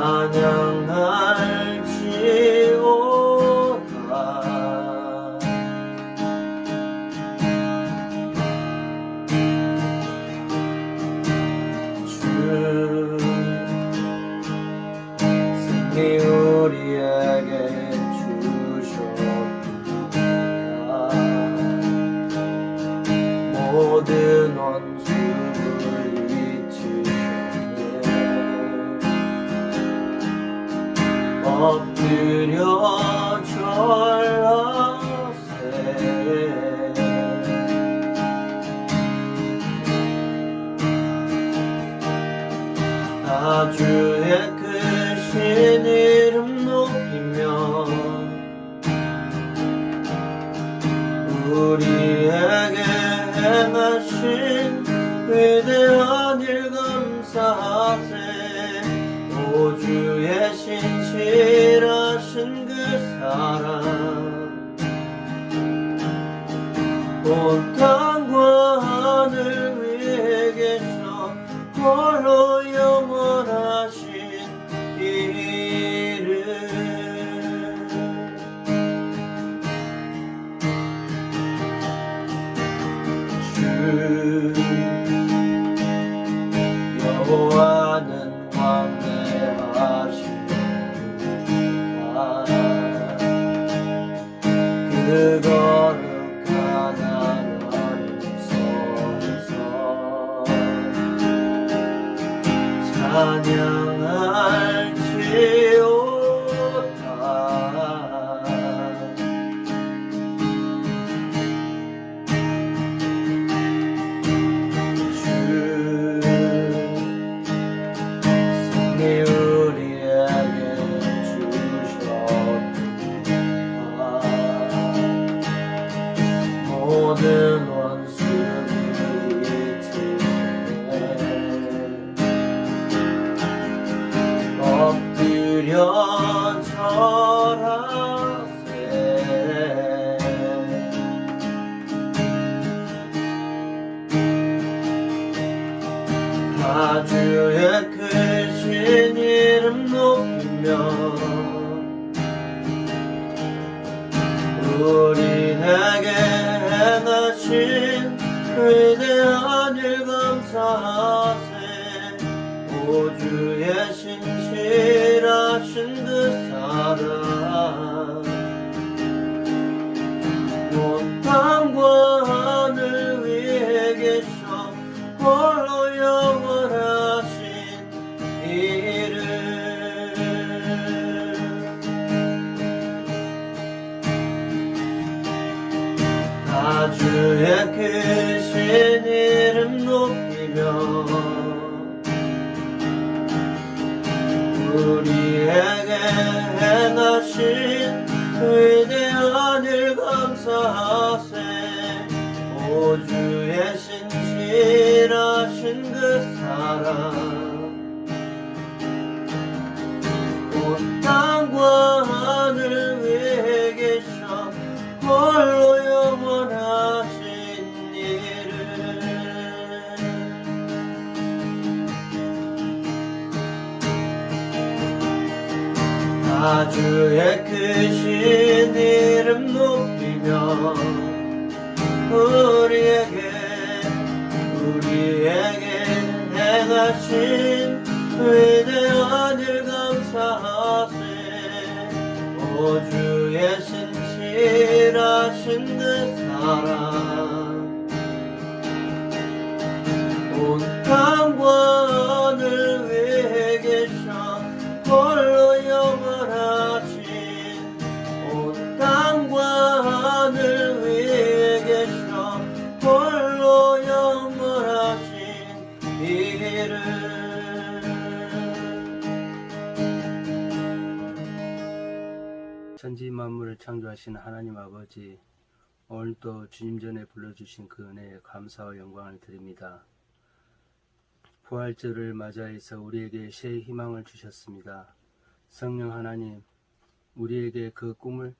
찬양할지오다 주 승리 우리에게 주셨다. 모든 원수를 엎드려 절하세. 다 주의 크신 이름 높이며 우리에게 행하신 위대한 일 감사하세. 오 주의 신 실하신 그 사랑. 온땅 찬 우리에게 위 주의 크신 이름 높이며 우리에게 행하신 위대한 일 감사하세. 오 주의 신실하신 그 사랑 다 주의 크신 이름 높이며 우리에게 우리에게 행하신 위대한 일 감사하세 오 주의 신실하신 그 사랑 천지 만물을 창조하신 하나님 아버지, 오늘도 주님 전에 불러주신 그 은혜에 감사와 영광을 드립니다. 부활절을 맞이해서 우리에게 새 희망을 주셨습니다. 성령 하나님, 우리에게 그 꿈을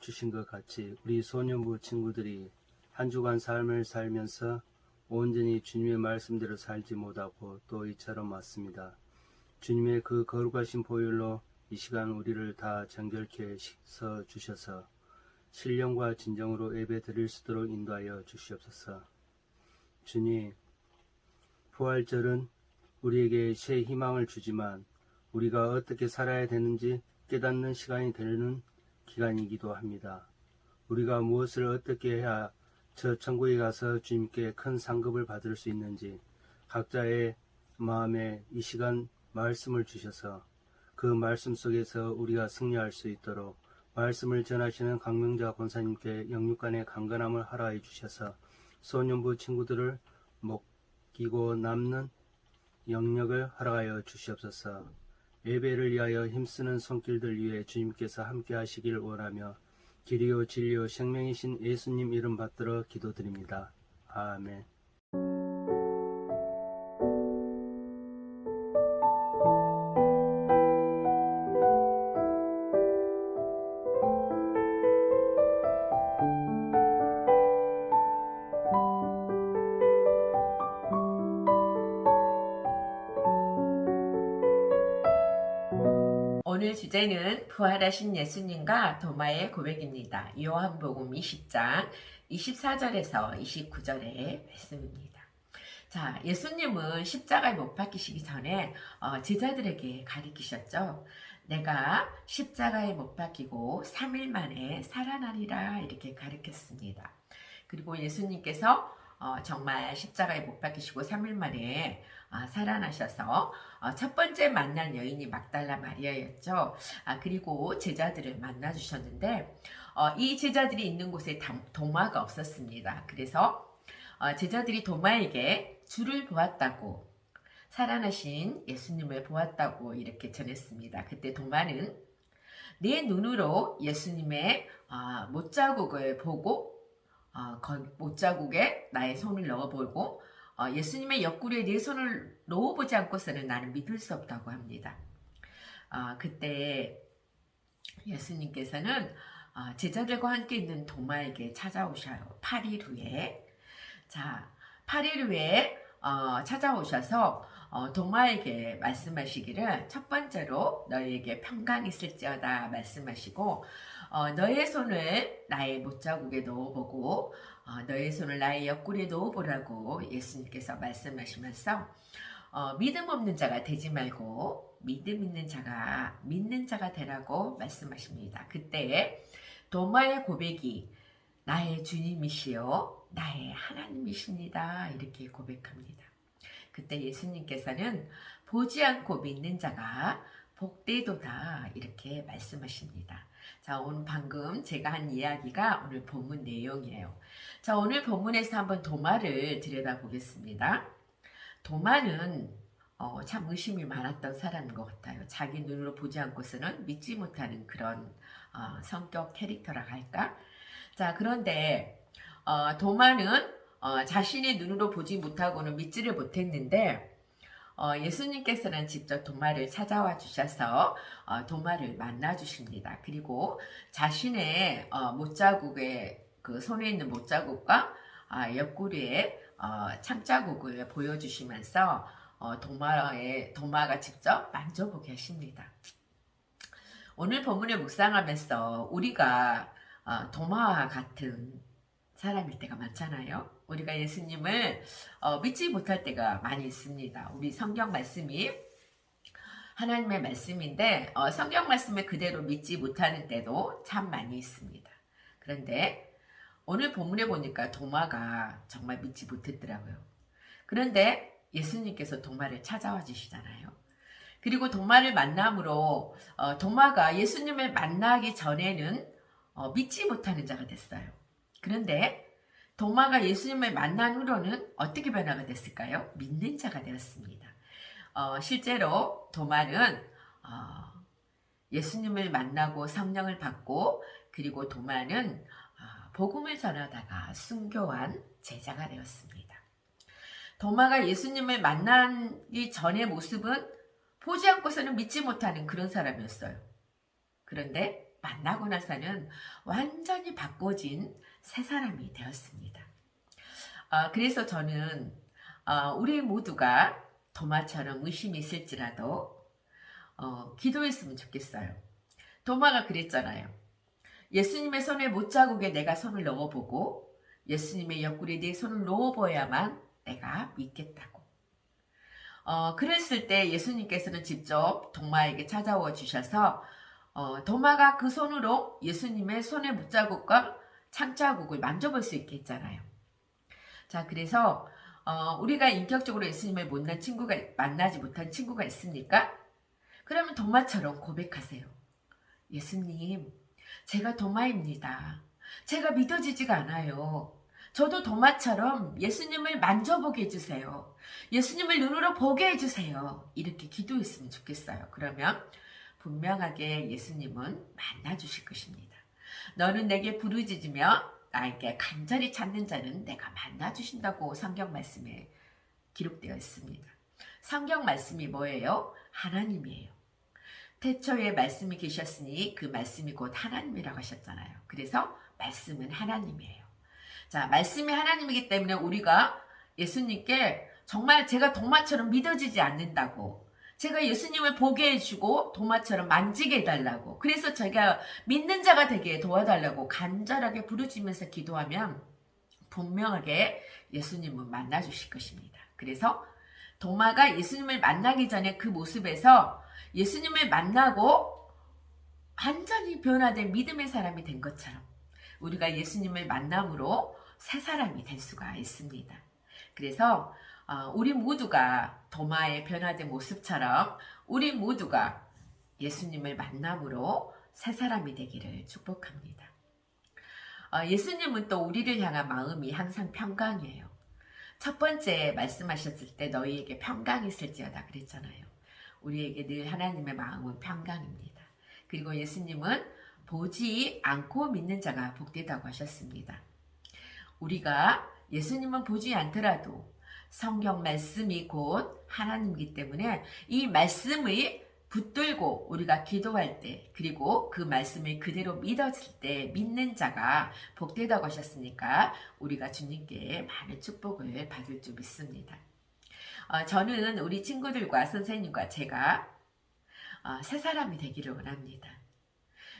주신 것 같이 우리 소년부 친구들이 한 주간 삶을 살면서 온전히 주님의 말씀대로 살지 못하고 또 이처럼 왔습니다. 주님의 그 거룩하신 보혈로 이 시간 우리를 다 정결케 씻어 주셔서 신령과 진정으로 예배 드릴 수 있도록 인도하여 주시옵소서. 주님, 부활절은 우리에게 새 희망을 주지만 우리가 어떻게 살아야 되는지 깨닫는 시간이 되는 기간이기도 합니다. 우리가 무엇을 어떻게 해야 저 천국에 가서 주님께 큰 상급을 받을 수 있는지 각자의 마음에 이 시간 말씀을 주셔서 그 말씀 속에서 우리가 승리할 수 있도록 말씀을 전하시는 강명자 권사님께 영육간의 강건함을 하라해 주셔서 소년부 친구들을 먹이고 남는 영역을 허락하여 주시옵소서. 예배를 위하여 힘쓰는 손길들 위해 주님께서 함께 하시길 원하며 길이요 진리요 생명이신 예수님 이름 받들어 기도드립니다. 아멘. 오늘 주제는 부활하신 예수님과 도마의 고백입니다. 요한복음 20장 24절에서 29절의 말씀입니다. 자, 예수님은 십자가에 못 박히시기 전에 어, 제자들에게 가리키셨죠. 내가 십자가에 못 박히고 3일 만에 살아나리라 이렇게 가르쳤습니다. 그리고 예수님께서 어, 정말 십자가에 못 박히시고 3일 만에 아, 살아나셔서 어, 첫 번째 만난 여인이 막달라 마리아였죠. 아, 그리고 제자들을 만나 주셨는데 어, 이 제자들이 있는 곳에 담- 도마가 없었습니다. 그래서 어, 제자들이 도마에게 주를 보았다고 살아나신 예수님을 보았다고 이렇게 전했습니다. 그때 도마는 내 눈으로 예수님의 아, 못자국을 보고 못자국에 나의 손을 넣어보고 어, 예수님의 옆구리에 내 손을 넣어보지 않고서는 나는 믿을 수 없다고 합니다. 아, 그때 예수님께서는 아, 제자들과 함께 있는 도마에게 찾아오셔요. 8일 후에. 자, 8일 후에 어, 찾아오셔서 어, 도마에게 말씀하시기를 첫 번째로 너희에게 평강이 있을지어다 말씀하시고 어, 너의 손을 나의 못자국에 넣어보고 어, 너의 손을 나의 옆구리에 넣어보라고 예수님께서 말씀하시면서 어, 믿음 없는 자가 되지 말고 믿음 있는 자가 믿는 자가 되라고 말씀하십니다. 그때 도마의 고백이 나의 주님이시요 나의 하나님이십니다. 이렇게 고백합니다. 그때 예수님께서는 보지 않고 믿는 자가 복되도다 이렇게 말씀하십니다. 자, 오늘 방금 제가 한 이야기가 오늘 본문 내용이에요. 자, 오늘 본문에서 한번 도마를 들여다보겠습니다. 도마는 어, 참 의심이 많았던 사람인 것 같아요. 자기 눈으로 보지 않고서는 믿지 못하는 그런 어, 성격 캐릭터라 할까? 자, 그런데 어, 도마는 어, 자신의 눈으로 보지 못하고는 믿지를 못했는데 어, 예수님께서는 직접 도마를 찾아와 주셔서 어, 도마를 만나 주십니다. 그리고 자신의 어, 못자국에 그 손에 있는 못자국과 아, 옆구리에 어, 창자국을 보여주시면서 어, 도마에 도마가 직접 만져보게 하십니다. 오늘 본문을 묵상하면서 우리가 어, 도마와 같은 사람일 때가 많잖아요. 우리가 예수님을 어, 믿지 못할 때가 많이 있습니다. 우리 성경 말씀이 하나님의 말씀인데 어, 성경 말씀을 그대로 믿지 못하는 때도 참 많이 있습니다. 그런데 오늘 본문에 보니까 도마가 정말 믿지 못했더라고요. 그런데 예수님께서 도마를 찾아와 주시잖아요. 그리고 도마를 만남으로 어, 도마가 예수님을 만나기 전에는 어, 믿지 못하는 자가 됐어요. 그런데 도마가 예수님을 만난 후로는 어떻게 변화가 됐을까요? 믿는 자가 되었습니다. 어, 실제로 도마는 어, 예수님을 만나고 성령을 받고 그리고 도마는 어, 복음을 전하다가 순교한 제자가 되었습니다. 도마가 예수님을 만나기 전의 모습은 보지 않고서는 믿지 못하는 그런 사람이었어요. 그런데 만나고 나서는 완전히 바꿔진 새 사람이 되었습니다. 어, 그래서 저는 어, 우리 모두가 도마처럼 의심이 있을지라도 어, 기도했으면 좋겠어요. 도마가 그랬잖아요. 예수님의 손에 못자국에 내가 손을 넣어보고 예수님의 옆구리에 내 손을 넣어봐야만 내가 믿겠다고. 어, 그랬을 때 예수님께서는 직접 도마에게 찾아와 주셔서 어, 도마가 그 손으로 예수님의 손의 못자국과 창자국을 만져볼 수 있게 했잖아요. 자, 그래서 어, 우리가 인격적으로 예수님을 못난 친구가 만나지 못한 친구가 있습니까? 그러면 도마처럼 고백하세요. 예수님, 제가 도마입니다. 제가 믿어지지가 않아요. 저도 도마처럼 예수님을 만져보게 해주세요. 예수님을 눈으로 보게 해주세요. 이렇게 기도했으면 좋겠어요. 그러면 분명하게 예수님은 만나 주실 것입니다. 너는 내게 부르짖으며 나에게 간절히 찾는 자는 내가 만나 주신다고 성경 말씀에 기록되어 있습니다. 성경 말씀이 뭐예요? 하나님이에요. 태초에 말씀이 계셨으니 그 말씀이 곧 하나님이라고 하셨잖아요. 그래서 말씀은 하나님이에요. 자, 말씀이 하나님이기 때문에 우리가 예수님께 정말 제가 도마처럼 믿어지지 않는다고 제가 예수님을 보게 해주고 도마처럼 만지게 해달라고 그래서 제가 믿는 자가 되게 도와달라고 간절하게 부르짖으면서 기도하면 분명하게 예수님은 만나주실 것입니다. 그래서 도마가 예수님을 만나기 전에 그 모습에서 예수님을 만나고 완전히 변화된 믿음의 사람이 된 것처럼 우리가 예수님을 만남으로 새 사람이 될 수가 있습니다. 그래서 어, 우리 모두가 도마의 변화된 모습처럼 우리 모두가 예수님을 만남으로 새 사람이 되기를 축복합니다. 어, 예수님은 또 우리를 향한 마음이 항상 평강이에요. 첫 번째 말씀하셨을 때 너희에게 평강이 있을지어다 그랬잖아요. 우리에게 늘 하나님의 마음은 평강입니다. 그리고 예수님은 보지 않고 믿는 자가 복되다고 하셨습니다. 우리가 예수님은 보지 않더라도 성경 말씀이 곧 하나님이기 때문에 이 말씀을 붙들고 우리가 기도할 때 그리고 그 말씀을 그대로 믿었을 때 믿는 자가 복되다고 하셨으니까 우리가 주님께 많은 축복을 받을 줄 믿습니다. 어, 저는 우리 친구들과 선생님과 제가 어, 새 사람이 되기를 원합니다.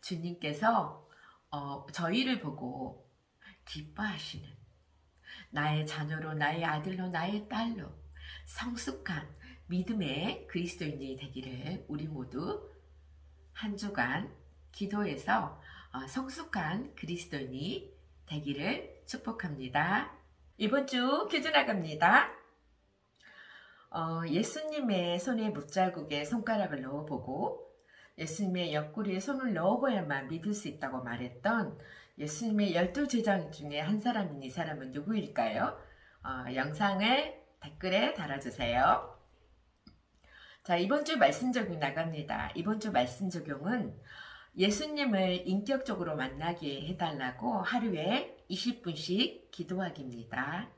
주님께서 어, 저희를 보고 기뻐하시는 나의 자녀로 나의 아들로 나의 딸로 성숙한 믿음의 그리스도인이 되기를 우리 모두 한 주간 기도해서 어, 성숙한 그리스도인이 되기를 축복합니다. 이번 주 퀴즈 나갑니다. 어, 예수님의 손에 못자국에 손가락을 넣어보고 예수님의 옆구리에 손을 넣어봐야만 믿을 수 있다고 말했던 예수님의 열두 제자 중에 한 사람인 이 사람은 누구일까요? 어, 영상을 댓글에 달아주세요. 자, 이번 주 말씀 적용 나갑니다. 이번 주 말씀 적용은 예수님을 인격적으로 만나게 해달라고 하루에 20분씩 기도하기입니다.